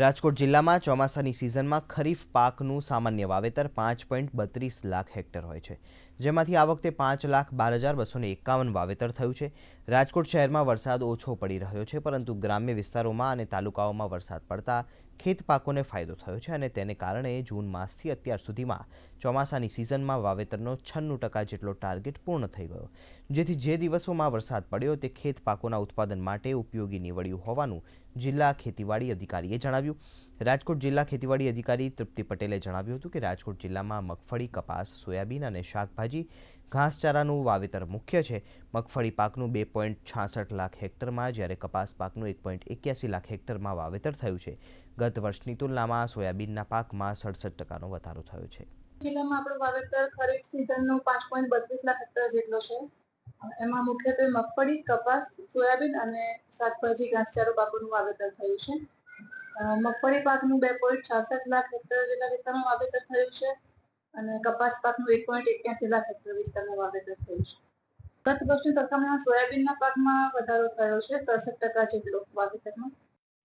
રાજકોટ જિલ્લામાં ચોમાસાની સિઝનમાં ખરીફ પાકનું સામાન્ય વાવેતર પાંચ પોઈન્ટ બત્રીસ લાખ હેક્ટર હોય છે. જેમાંથી આ વખતે પાંચ લાખ બાર હજાર બસોને એકાવન વાવેતર થયું છે. રાજકોટ શહેરમાં વરસાદ ઓછો પડી રહ્યો છે, પરંતુ ગ્રામ્ય વિસ્તારોમાં અને તાલુકાઓમાં વરસાદ પડતા ખેત પાકોને ફાયદો થયો છે અને તેને કારણે જૂન માસથી અત્યાર સુધીમાં ચોમાસાની સિઝનમાં વાવેતરનો છન્નું ટકા જેટલો ટાર્ગેટ પૂર્ણ થઈ ગયો. જેથી જે દિવસોમાં વરસાદ પડ્યો તે ખેત પાકોના ઉત્પાદન માટે ઉપયોગી નીવડ્યું હોવાનું જિલ્લા ખેતીવાડી અધિકારીએ જણાવ્યું. રાજકોટ જિલ્લા ખેતીવાડી અધિકારી તૃપ્તિ પટેલે જણાવ્યું હતું કે રાજકોટ જિલ્લામાં મગફળી, કપાસ, સોયાબીન અને શાકભાજી, ઘાસચારાનું વાવેતર મુખ્ય છે. મગફળી પાકનું બે પોઈન્ટ છાસઠ લાખ હેક્ટરમાં, જ્યારે કપાસ પાકનું એક પોઈન્ટ એક્યાસી લાખ હેક્ટરમાં વાવેતર થયું છે. ગત વર્ષની તુલનામાં સોયાબીનના પાકમાં સડસઠ ટકાનો વધારો થયો છે. જિલ્લામાં આપણું વાવેતર ખરીફ સિઝનનું પાંચ પોઈન્ટ બત્રીસ લાખ હેક્ટર જેટલો છે. એમાં મુખ્યત્વે મગફળી, કપાસ, સોયાબીન અને શાકભાજી, ઘાસચારો પાકોનું વાવેતર થયું છે. મગફળી પાકનું બે પોઈન્ટ છાસઠ લાખ હેક્ટર જેટલા વિસ્તારમાં વાવેતર થયું છે અને કપાસ પાકનું એક પોઈન્ટ એક્યાસી લાખ હેક્ટર વિસ્તારમાં વાવેતર થયું છે. ગત વર્ષની સરખામણીમાં સોયાબીનના પાકમાં વધારો થયો છે સડસઠ ટકા જેટલો વાવેતરમાં.